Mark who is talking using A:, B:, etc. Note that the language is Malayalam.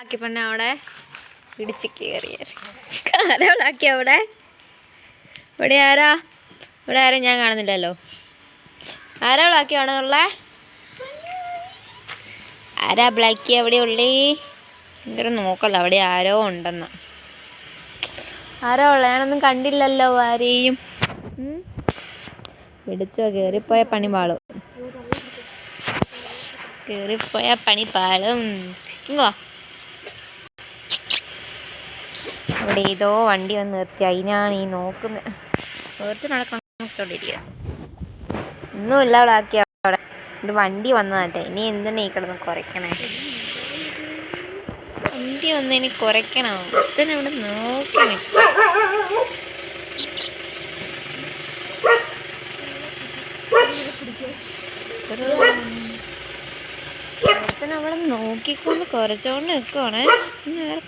A: ആക്കി പെണ്ണ അവിടെ? ഇടിച്ച് കയറി ആരാളാക്കി അവിടെ ഇവിടെ ആരാ? ഇവിടെ ആരും ഞാൻ കാണുന്നില്ലല്ലോ. ആരാളാക്കി ഉള്ളേ ആരാ ബ്ലാക്കി അവിടെ ഉള്ളേ? ഭയങ്കര നോക്കല്ല അവിടെ ആരോ ഉണ്ടെന്ന്. ആരോ ഉള്ള? ഞാനൊന്നും കണ്ടില്ലല്ലോ ആരെയും. പിടിച്ചോ കയറിപ്പോയ പണി പാളും കയറിപ്പോയ പണി പാളും ഇങ്ങോ ഇവിടെ ഏതോ വണ്ടി വന്ന് നിർത്തി. അതിനാണ് ഈ നോക്കുന്നത് നടക്കാൻ നടക്കണോണ്ടിരിക്കുക ഒന്നുമില്ല അവിടെ ആക്കിയ അവിടെ. വണ്ടി വന്നതാട്ടെ. ഇനി എന്തിനാ ഈ കിടന്ന് കുറയ്ക്കണേ? വണ്ടി വന്ന് ഇനി കുറയ്ക്കണോ? ഒത്തിനെ ഇവിടെ നോക്കി നോക്കിക്കൊണ്ട് കുറച്ചോണ്ട് നിൽക്കുവാണേ വേറെ